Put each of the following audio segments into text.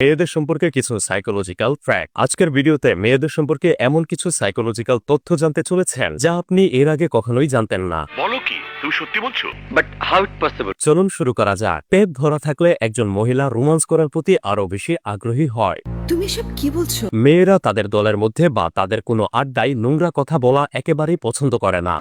মেয়েদের সম্পর্কে কিছু সাইকোলজিক্যাল ফ্যাক্ট আজকের ভিডিওতে মেয়েদের সম্পর্কে এমন কিছু সাইকোলজিক্যাল তথ্য জানতে চলেছেন যা আপনি এর আগে কখনোই জানতেন না। বলো কি? তুমি সত্যি বলছো? But how it possible? চলুন শুরু করা যাক। পেট ধরা থাকলে একজন মহিলা রোমান্স করার প্রতি আরও বেশি আগ্রহী হয়। তুমি সব কি বলছো? মেয়েরা তাদের দলের মধ্যে বা তাদের কোনো আড্ডায় নোংরা কথা বলা একেবারেই পছন্দ করে না।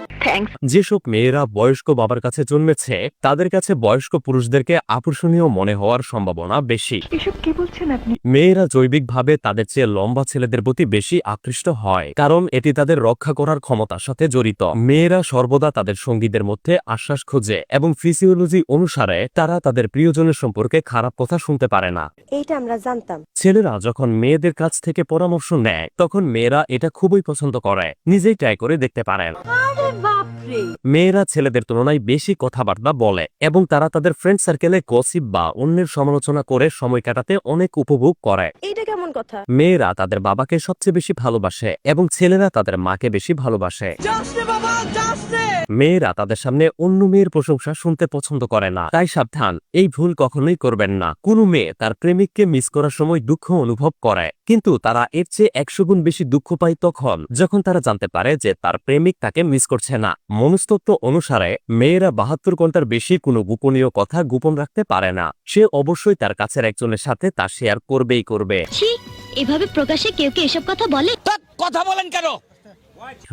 যেসব মেয়েরা বয়স্ক বাবার কাছে জন্মেছে তাদের কাছে বয়স্ক পুরুষদেরকে আকর্ষণীয় মনে হওয়ার সম্ভাবনা বেশি। এসব কি বলছেন আপনি? মেয়েরা জৈবিকভাবে তাদের চেয়ে লম্বা ছেলেদের প্রতি বেশি আকৃষ্ট হয় কারণ এটি তাদের রক্ষা করার ক্ষমতার সাথে জড়িত। মেয়েরা সর্বদা তাদের সঙ্গীদের মধ্যে আশ্বাস খোঁজে এবং ফিজিওলজি অনুসারে তারা তাদের প্রিয়জনের সম্পর্কে খারাপ কথা শুনতে পারে না। এইটা আমরা জানতাম। ছেলেরা যখন মেয়েদের কাছ থেকে পরামর্শ নেয় তখন মেয়েরা এটা খুবই পছন্দ করে নিজেই ট্রাই করে দেখতে পারেন। মেয়েরা ছেলেদের তুলনায় বেশি কথাবার্তা বলে এবং তারা তাদের ফ্রেন্ড সার্কেলে গসিপ বা অন্যের সমালোচনা করে সময় কাটাতে অনেক উপভোগ করে। এইটা কেমন কথা? মেয়েরা তাদের বাবাকে সবচেয়ে বেশি ভালোবাসে এবং ছেলেরা তাদের মাকে বেশি ভালোবাসে। মেয়েরা তাদের সামনে অন্য মেয়ের প্রশংসা শুনতে পছন্দ করে না। তাই সাবধান এই ভুল কখনোই করবেন না। কোনো মেয়ে তার প্রেমিককে মিস করার সময় দুঃখ অনুভব করে কিন্তু তারা এর চেয়ে একশো গুণ বেশি দুঃখ পায় তখন যখন তারা জানতে পারে যে তার প্রেমিক তাকে মিস করছে না। মনস্তত্ত্ব অনুসারে মেয়েরা বাহাত্তর ঘণ্টার বেশি কোনো গোপনীয় কথা গোপন রাখতে পারে না। সে অবশ্যই তার কাছের একজনের সাথে তা শেয়ার করবেই করবে। এভাবে প্রকাশ্যে কেউ কি এসব কথা বলে?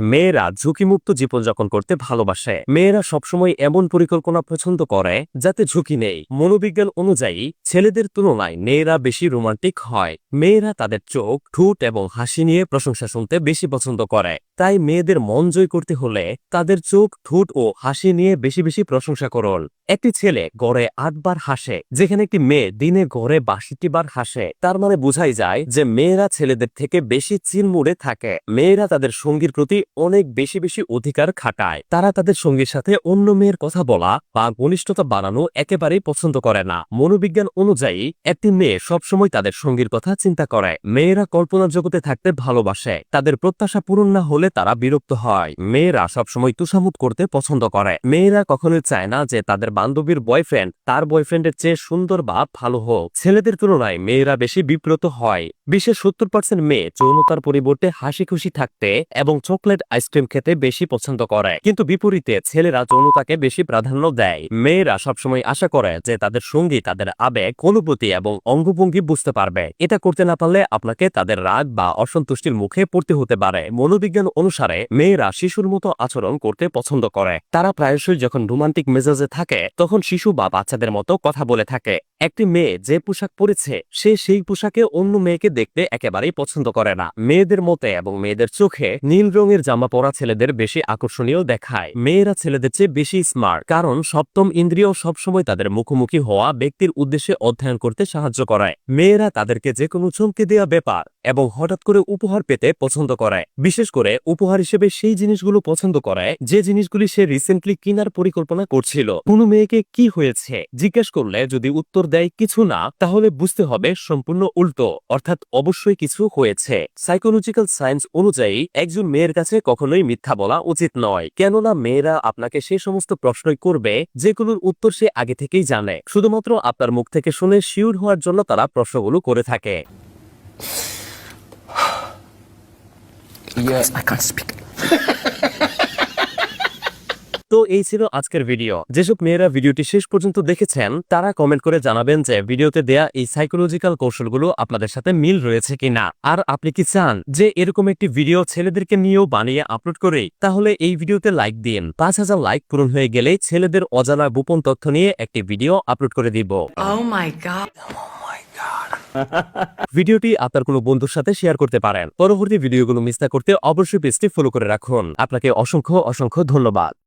মেয়েরা ঝুঁকিমুক্ত জীবনযাপন করতে ভালোবাসে। মেয়েরা সবসময় এমন পরিকল্পনা পছন্দ করে যাতে ঝুঁকি নেই। মনোবিজ্ঞান অনুযায়ী, ছেলেদের তুলনায় মেয়েরা বেশি রোমান্টিক হয়। মেয়েরা তাদের চোখ, ঠোঁট এবং হাসি নিয়ে প্রশংসা শুনতে বেশি পছন্দ করে। তাই মেয়েদের মন জয় করতে হলে তাদের চোখ, ঠুট ও হাসি নিয়ে বেশি বেশি প্রশংসা করল। একটি ছেলে গড়ে আটবার হাসে, যেখানে একটি মেয়ে দিনে গড়ে বাষট্টি বার হাসে। তার মানে বোঝাই যায় যে মেয়েরা ছেলেদের থেকে বেশি চিনমুড়ে থাকে। মেয়েরা তাদের সঙ্গীর প্রতি অনেক বেশি বেশি অধিকার খাটায়। তারা তাদের সঙ্গীর সাথে অন্য মেয়ের কথা বলা বা ঘনিষ্ঠতা বাড়ানো একেবারেই পছন্দ করে না। মনোবিজ্ঞান অনুযায়ী, একটি মেয়ে সবসময় তাদের সঙ্গীর কথা চিন্তা করে। মেয়েরা কল্পনা জগতে থাকতে ভালোবাসে। তাদের প্রত্যাশা পূরণ না হলে তারা বিরক্ত হয়। মেয়েরা সবসময় তুষামুত করতে পছন্দ করে। মেয়েরা কখনোই চায় না যে তাদের বান্ধবীর বয়ফ্রেন্ড তার বয়ফ্রেন্ডের চেয়ে সুন্দর বা ভালো হোক। ছেলেদের তুলনায় মেয়েরা বেশি বিব্রত হয়। বিশেষ সত্তর পার্সেন্ট মেয়ে যৌনতার পরিবর্তে হাসি খুশি থাকতে এবং চকলেট আইসক্রিম খেতে বেশি পছন্দ করে। কিন্তু বিপরীতে ছেলেরা যৌনতাকে বেশি প্রাধান্য দেয়। মেয়েরা সবসময় আশা করে যে তাদের সঙ্গী, তাদের আবেগ, অনুভূতি এবং অঙ্গভঙ্গি বুঝতে পারবে। এটা করতে না পারলে আপনাকে তাদের রাগ বা অসন্তুষ্টির মুখে পড়তে হতে পারে। মনোবিজ্ঞান অনুসারে মেয়েরা শিশুর মতো আচরণ করতে পছন্দ করে। তারা প্রায়শই যখন রোমান্টিক মেজাজে থাকে, তখন শিশু বা বাচ্চাদের মতো কথা বলে থাকে। একটি মেয়ে যে পোশাক পরেছে, সে সেই পোশাকে অন্য মেয়েকে দেখতে একেবারেই পছন্দ করে না। মেয়েদের মতে এবং মেয়েদের চোখে নীল রঙের জামা পরা ছেলেদের বেশি আকর্ষণীয় দেখায়। মেয়েরা ছেলেদের চেয়ে বেশি স্মার্ট কারণ সপ্তম ইন্দ্রিয় সবসময় তাদের মুখোমুখি হওয়া ব্যক্তির উদ্দেশ্যে অধ্যয়ন করতে সাহায্য করায়। মেয়েরা তাদেরকে যে কোনো চমকে দেওয়া ব্যাপার এবং হঠাৎ করে উপহার পেতে পছন্দ করায়। বিশেষ করে উপহার হিসেবে সেই জিনিসগুলো পছন্দ করে যে জিনিসগুলি সে রিসেন্টলি কেনার পরিকল্পনা করছিল। কোনো মেয়েকে কি হয়েছে? জিজ্ঞেস করলে যদি উত্তর দেয় কিছু না, তাহলে বুঝতে হবে সম্পূর্ণ উল্টো, অর্থাৎ অবশ্যই কিছু হয়েছে। সাইকোলজিক্যাল সায়েন্স অনুযায়ী, একজন মেয়ের কাছে কখনোই মিথ্যা বলা উচিত নয়। কেননা মেয়েরা আপনাকে সে সমস্ত প্রশ্নই করবে, যেগুলোর উত্তর সে আগে থেকেই জানে। শুধুমাত্র আপনার মুখ থেকে শুনে শিওর হওয়ার জন্য তারা প্রশ্নগুলো করে থাকে। Yes, I can't speak. তো এই ছিল আজকের ভিডিও যেসব মেয়েরা ভিডিওটি শেষ পর্যন্ত দেখেছেন তারা কমেন্ট করে জানাবেন যে ভিডিওতে দেয়া এই সাইকোলজিক্যাল কৌশলগুলো আপনাদের সাথে মিল রয়েছে কিনা। আর আপনি কি চান যে এরকম একটি ভিডিও ছেলেদেরকে নিয়েও বানিয়ে আপলোড করে তাহলে এই ভিডিওতে লাইক দিন। পাঁচ হাজার লাইক পূরণ হয়ে গেলে ছেলেদের অজানা গোপন তথ্য নিয়ে একটি ভিডিও আপলোড করে দিব। ও মাই গড ভিডিওটি আপনার কোনো বন্ধুর সাথে শেয়ার করতে পারেন। পরবর্তী ভিডিওগুলো মিস না করতে অবশ্যই পেজটি ফলো করে রাখুন। আপনাকে অসংখ্য অসংখ্য ধন্যবাদ।